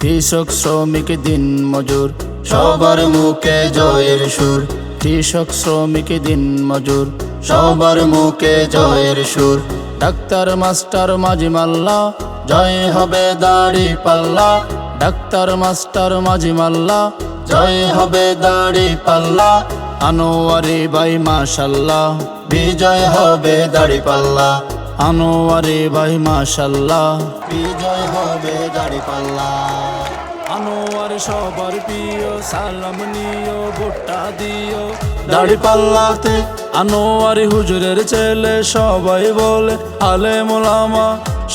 কৃষক শ্রমিক দিন মজুর, সবার মুখে জয়ের সুর। কৃষক শ্রমিক দিন মজুর, সবার মুখে জয়ের সুর। ডাক্তার, মাস্টার, মাঝি মাল্লা, জয় হবে দাড়ি পাল্লা। ডাক্তার, মাস্টার, মাঝি মাল্লা, জয় হবে দাড়ি পাল্লা। আনোয়ারি ভাই, মাশাল্লাহ, বিজয় হবে দাড়ি পাল্লা। আনোয়ারি ভাই মাশাল্লাহ। বিজয় হবে গাড়ি পাল্লা আনোয়ার সবার প্রিয়, সালাম নিও, ভুট্টা দিও। দাড়ি পাল্লাতে আনোয়ারি হুজুরের ছেলে, সবাই বলে, আলে মোলামা,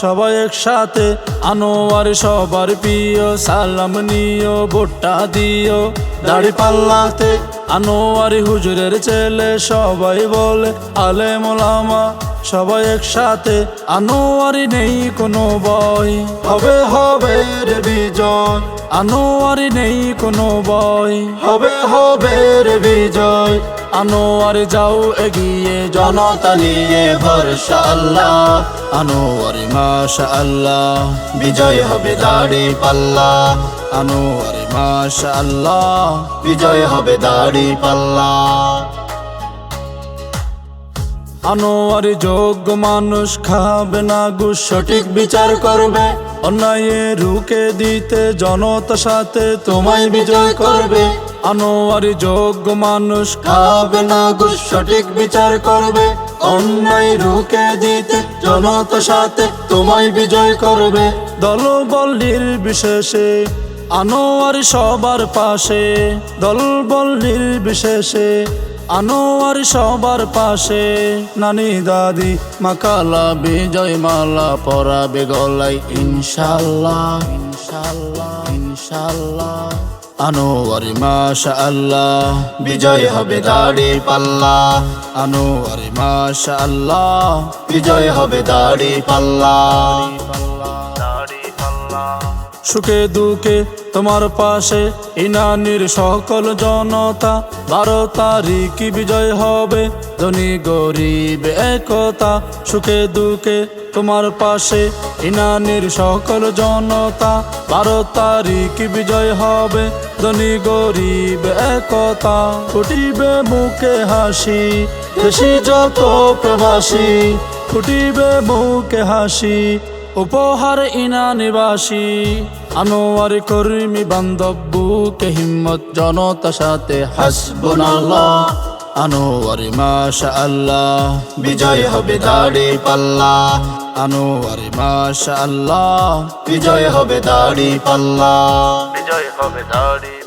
সবাই একসাথে আনোয়ার সবার প্রিয়, সালাম নিও, ভুট্টা দিও। দাড়ি পাল্লাতে আনোয়ারি হুজুরের ছেলে, সবাই বলে, আলে মোলামা, সবাই একসাথে আনোয়ারি নেই কোনো ভয়। হবে হবে রে বিজয় আনোয়ারি নেই কোনো ভয় হবে হবে রে বিজয়। আনোয়ার যাও এগিয়ে জনতা নিয়ে ভরসা আল্লাহ। আনোয়ারি মাশা আল্লাহ বিজয় হবে দাড়ি পাল্লা। আনোয়ারি মাশা আল্লাহ বিজয় হবে দাড়ি পাল্লা। আনোয়ার যোগ্য মানুষ খাবে না ঘুষ সঠিক বিচার করবে। অন্যায় রুকে দিতে জনতা সাথে তোমায় বিজয় করবে। আনোয়ার যোগ্য মানুষ খাবে না ঘুষ সঠিক বিচার করবে। অন্যায় রুকে দিতে জনতা সাথে তোমায় বিজয় করবে। দল বল নির্বিশেষে আনোয়ার সবার পাশে। দল বল নির্বিশেষে আনোয়ার সবার পাশে। নানি দাদি মাকালা বিজয় মালা পরাবে গলাই ইনশাল্লাহ ইনশাল্লাহ ইনশাল্লাহ। আনোয়ার মাশা আল্লাহ বিজয় হবে দাড়ি পাল্লা। আনোয়ার মাশা আল্লাহ বিজয় হবে দাড়ি পাল্লা। সুখে দুঃখে তোমার পাশে। ইনানির সকল জনতা বারো তারিখ বিজয় হবে। ধনী, গরিব, একতা, সুখে দুঃখে তোমার পাশে। ইনানির সকল জনতা বারো তারিখ বিজয় হবে। ধনী, গরিব, একতা, ফুটিবে মুখে হাসি, দেশি যত প্রবাসী, ফুটিবে মুখে হাসি। উপহার ইনা নিবাসী, আনোয়ার কর্মী বান্ধবকে হিম্মত জনতা সাথে? হাসবুনাল্লাহ, আনোয়ার মাশা আল্লাহ বিজয় হবে দাড়ি পাল্লা। আনোয়ার মাশা আল্লাহ বিজয় হবে দাড়ি পাল্লা। বিজয় হবে দাড়ি